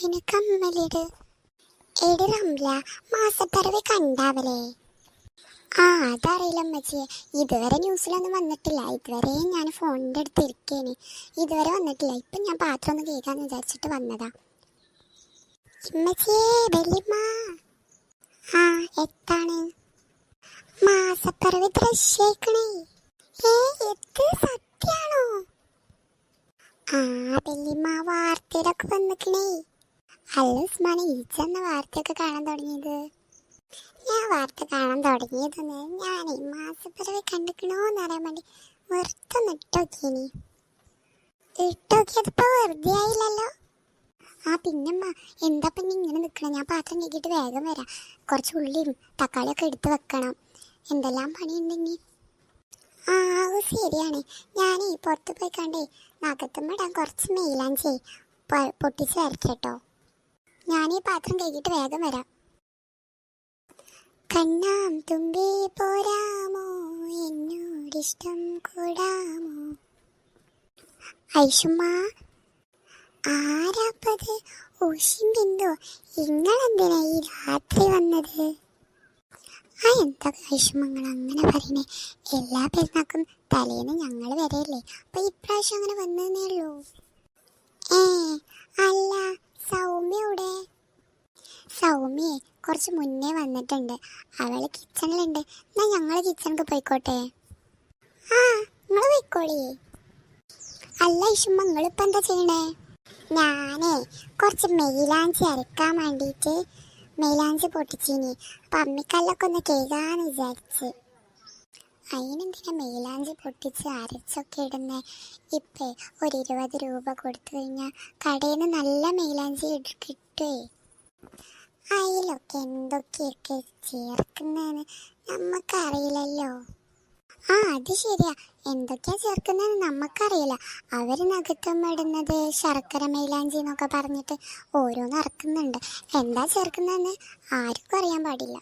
ഫാമിലിയുടെ എടി റംല മാസപ്പിറവി കണ്ടാവലേ. ആ അതറിയില്ല അമ്മച്ചിയെ ഇതുവരെ ന്യൂസിലൊന്നും വന്നിട്ടില്ല. ഇതുവരെ ഞാൻ ഫോണിന്റെ അടുത്ത് ഇരിക്കേന്. ഇതുവരെ വന്നിട്ടില്ല. ഇപ്പം ഞാൻ പാത്രം ഒന്ന് കേൾക്കാന്ന് വിചാരിച്ചിട്ട് വന്നതാ. ഇമ്മച്ചിയേ വല്യമ്മ ആ എത്താണ്? മാസപ്പിറവി ദൃശ്യേക്കണേ ഏ ഇത് സത്യാണോ? ആ വല്യമ്മ വാർത്തയിലൊക്കെ വന്നിക്കണേ. അല്ല ഉസ്മാനെ ഈച്ചെന്ന വാർത്തയൊക്കെ കാണാൻ തുടങ്ങിയത്? ഞാൻ വാർത്ത കാണാൻ തുടങ്ങിയതെന്ന് ഞാൻ ഈ മാസപ്പിറവി കണ്ടിക്കണോന്ന് അറിയാൻ വേണ്ടി വെറുതെ ഇട്ടോക്കിയനി ഇട്ടോക്കിയതിപ്പോ വെറുതെ ആയില്ലല്ലോ? ആ പിന്നമ്മ എന്താ പിന്നെ ഇങ്ങനെ നിൽക്കണം ഞാൻ പാത്രം കേക്കിയിട്ട് വേഗം വരാം. കുറച്ച് ഉള്ളിയും തക്കാളിയൊക്കെ എടുത്ത് വെക്കണം. എന്തെല്ലാം പണിയുണ്ടെങ്കിൽ ആ അത് ശരിയാണ്. ഞാനേ പുറത്ത് പോയി കണ്ടേ നഖത്തുമ്പിടാൻ കുറച്ച് മെയിലാഞ്ചേ പൊട്ടിച്ച് വരച്ചേട്ടോ ഞാൻ ഈ പാത്രം കഴുകിയിട്ട് വേഗം വരാം. കണ്ണാം തുമ്പി പോരാമോ? എന്നോടിഷ്ടം കൂടാമോ? ഐഷുമ്മ ആരാപ്പത്? ഊഷിം ബിന്ദു ഇങ്ങളെന്തിനാ ഈ രാത്രി വന്നത്? ആ എന്താ ഐഷുമ്മങ്ങൾ അങ്ങനെ പറയണേ? എല്ലാ പെരുന്നാക്കും തലേന്ന് ഞങ്ങൾ വരെയല്ലേ അപ്പൊ ഇപ്രാവശ്യം അങ്ങനെ വന്നതന്നേ ഉള്ളൂ. ഏ അല്ല സൗമ്യ സൗമ്യയെ കുറച്ച് മുന്നേ വന്നിട്ടുണ്ട്. അവൾ കിച്ചണിലുണ്ട് എന്നാ ഞങ്ങൾ കിച്ചണിക്ക് പോയിക്കോട്ടെ? ആ നിങ്ങൾ പോയിക്കോളി. അല്ല ഇഷുമ്മ നിങ്ങളിപ്പോൾ എന്താ ചെയ്യണേ? ഞാനേ കുറച്ച് മെയിലാഞ്ചി അരക്കാൻ വേണ്ടിയിട്ട് മെയിലാഞ്ചി പൊട്ടിച്ചീനി. അപ്പം അമ്മിക്കല്ലൊക്കെ ഒന്ന് കേൾക്കാന്ന് വിചാരിച്ച്. അതിനെന്തിനാ മെയിലാഞ്ചി പൊട്ടിച്ച് അരച്ചൊക്കെ ഇടുന്നേ? ഇപ്പേ ഒരു ഇരുപത് രൂപ കൊടുത്തു കഴിഞ്ഞാൽ കടയിൽ നിന്ന് നല്ല മെയിലാഞ്ചി കിട്ടുവേ അതിലൊക്കെ എന്തൊക്കെയൊക്കെ ചേർക്കുന്നതെന്ന് നമുക്കറിയില്ലല്ലോ ആ അത് ശരിയാ. എന്തൊക്കെയാ ചേർക്കുന്നതെന്ന് നമുക്കറിയില്ല അവർ നഗത്തം ഇടുന്നത് ശർക്കര മൈലാഞ്ചി എന്നൊക്കെ പറഞ്ഞിട്ട് ഓരോന്ന് ഇറക്കുന്നുണ്ട്. എന്താ ചേർക്കുന്നതെന്ന് ആർക്കും അറിയാൻ പാടില്ല.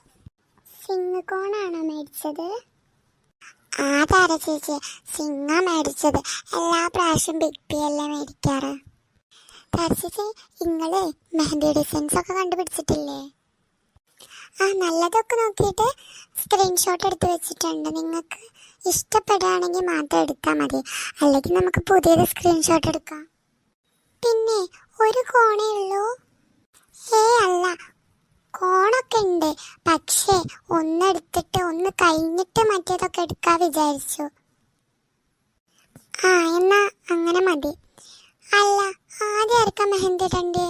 സിംഗക്കോണാണോ മേടിച്ചത്? താര ചേച്ചി? സിംഗ മേടിച്ചത് എല്ലാ പ്രാവശ്യം ബിഗ് ബി അല്ലേ മേടിക്കാറ് ചേച്ചി നിങ്ങൾ മെഹന്തി ഡിസൈൻസ് ഒക്കെ കണ്ടുപിടിച്ചിട്ടില്ലേ? ആ നല്ലതൊക്കെ നോക്കിയിട്ട് സ്ക്രീൻഷോട്ട് എടുത്ത് വെച്ചിട്ടുണ്ട്. നിങ്ങൾക്ക് ഇഷ്ടപ്പെടുകയാണെങ്കിൽ മാത്രം എടുത്താൽ മതി. അല്ലെങ്കിൽ നമുക്ക് പുതിയത് സ്ക്രീൻഷോട്ട് എടുക്കാം. പിന്നെ ഒരു കോണേ ഉള്ളൂ. ഏ അല്ല. കോണൊക്കെ ഉണ്ട് പക്ഷേ ഒന്നെടുത്തിട്ട് ഒന്ന് കഴിഞ്ഞിട്ട് മറ്റേതൊക്കെ എടുക്കാൻ വിചാരിച്ചു. ആ എന്നാ അങ്ങനെ മതി. അല്ല ആദ്യം ആർക്കാ മെഹന്തി ഇടണ്ടേ?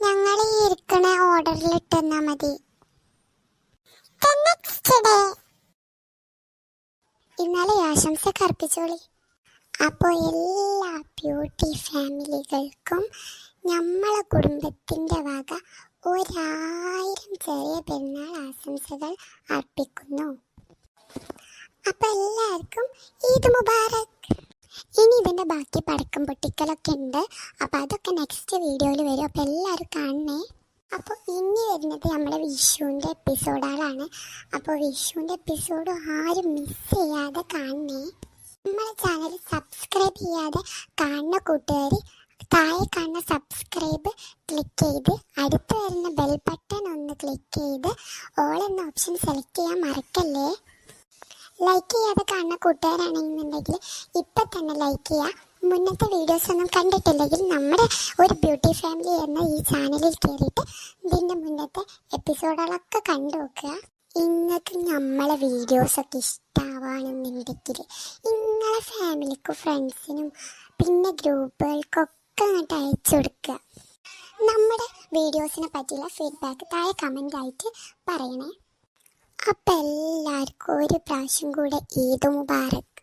ഞങ്ങൾ ഈ ഇരിക്കണ ഓർഡറിൽ ഇട്ടെന്നാ മതി. ഇന്നലെ ആശംസ കർപ്പിച്ചോളി അപ്പോൾ എല്ലാ ബ്യൂട്ടി ഫാമിലികൾക്കും നമ്മളെ കുടുംബത്തിന്റെ വക ഒരായിരം ചെറിയ പെരുന്നാൾ ആശംസകൾ അർപ്പിക്കുന്നു. അപ്പോൾ എല്ലാവർക്കും ഈദ് മുബാറക്. ഇനി ഇതിന്റെ ബാക്കി പടക്കം പൊട്ടിക്കലൊക്കെ ഉണ്ട്. അപ്പോൾ അതൊക്കെ നെക്സ്റ്റ് വീഡിയോയിൽ വരും. അപ്പോൾ എല്ലാവരും കാണണേ. അപ്പോൾ ഇനി വരുന്നത് നമ്മുടെ വിഷുവിന്റെ എപ്പിസോഡുകളാണ് അപ്പോൾ വിഷുവിന്റെ എപ്പിസോഡ് ആരും മിസ് ചെയ്യാതെ കാണണേ. നമ്മളെ ചാനൽ സബ്സ്ക്രൈബ് ചെയ്യാതെ കാണുന്ന കൂട്ടുകാർ താഴെ കാണുന്ന സബ്സ്ക്രൈബ് ക്ലിക്ക് ചെയ്ത് അടുത്ത് വരുന്ന ബെൽ ബട്ടൺ ഒന്ന് ക്ലിക്ക് ചെയ്ത് ഓൾ എന്ന ഓപ്ഷൻ സെലക്ട് ചെയ്യാൻ മറക്കല്ലേ? ലൈക്ക് ചെയ്യാതെ കാണുന്ന കൂട്ടുകാരാണെന്നുണ്ടെങ്കിൽ ഇപ്പം തന്നെ ലൈക്ക് ചെയ്യുക. മുന്നത്തെ വീഡിയോസ് ഒന്നും കണ്ടിട്ടില്ലെങ്കിൽ നമ്മുടെ ഒരു ബ്യൂട്ടി ഫാമിലി എന്ന ഈ ചാനലിൽ കയറിയിട്ട് ഇതിന്റെ മുന്നത്തെ എപ്പിസോഡുകളൊക്കെ കണ്ടു നോക്കുക. ഇങ്ങക്ക് നമ്മളെ വീഡിയോസൊക്കെ ഇഷ്ടമാവാണെന്നുണ്ടെങ്കിൽ നിങ്ങളെ ഫാമിലിക്കും ഫ്രണ്ട്സിനും പിന്നെ ഗ്രൂപ്പുകൾക്കൊക്കെ അങ്ങോട്ട് അയച്ചു കൊടുക്കുക. നമ്മുടെ വീഡിയോസിനെ പറ്റിയുള്ള ഫീഡ്ബാക്ക് താഴെ കമന്റ് ആയിട്ട് പറയണേ. അപ്പം എല്ലാവർക്കും ഒരു പ്രാവശ്യം കൂടെ ഈദ് മുബാറക്.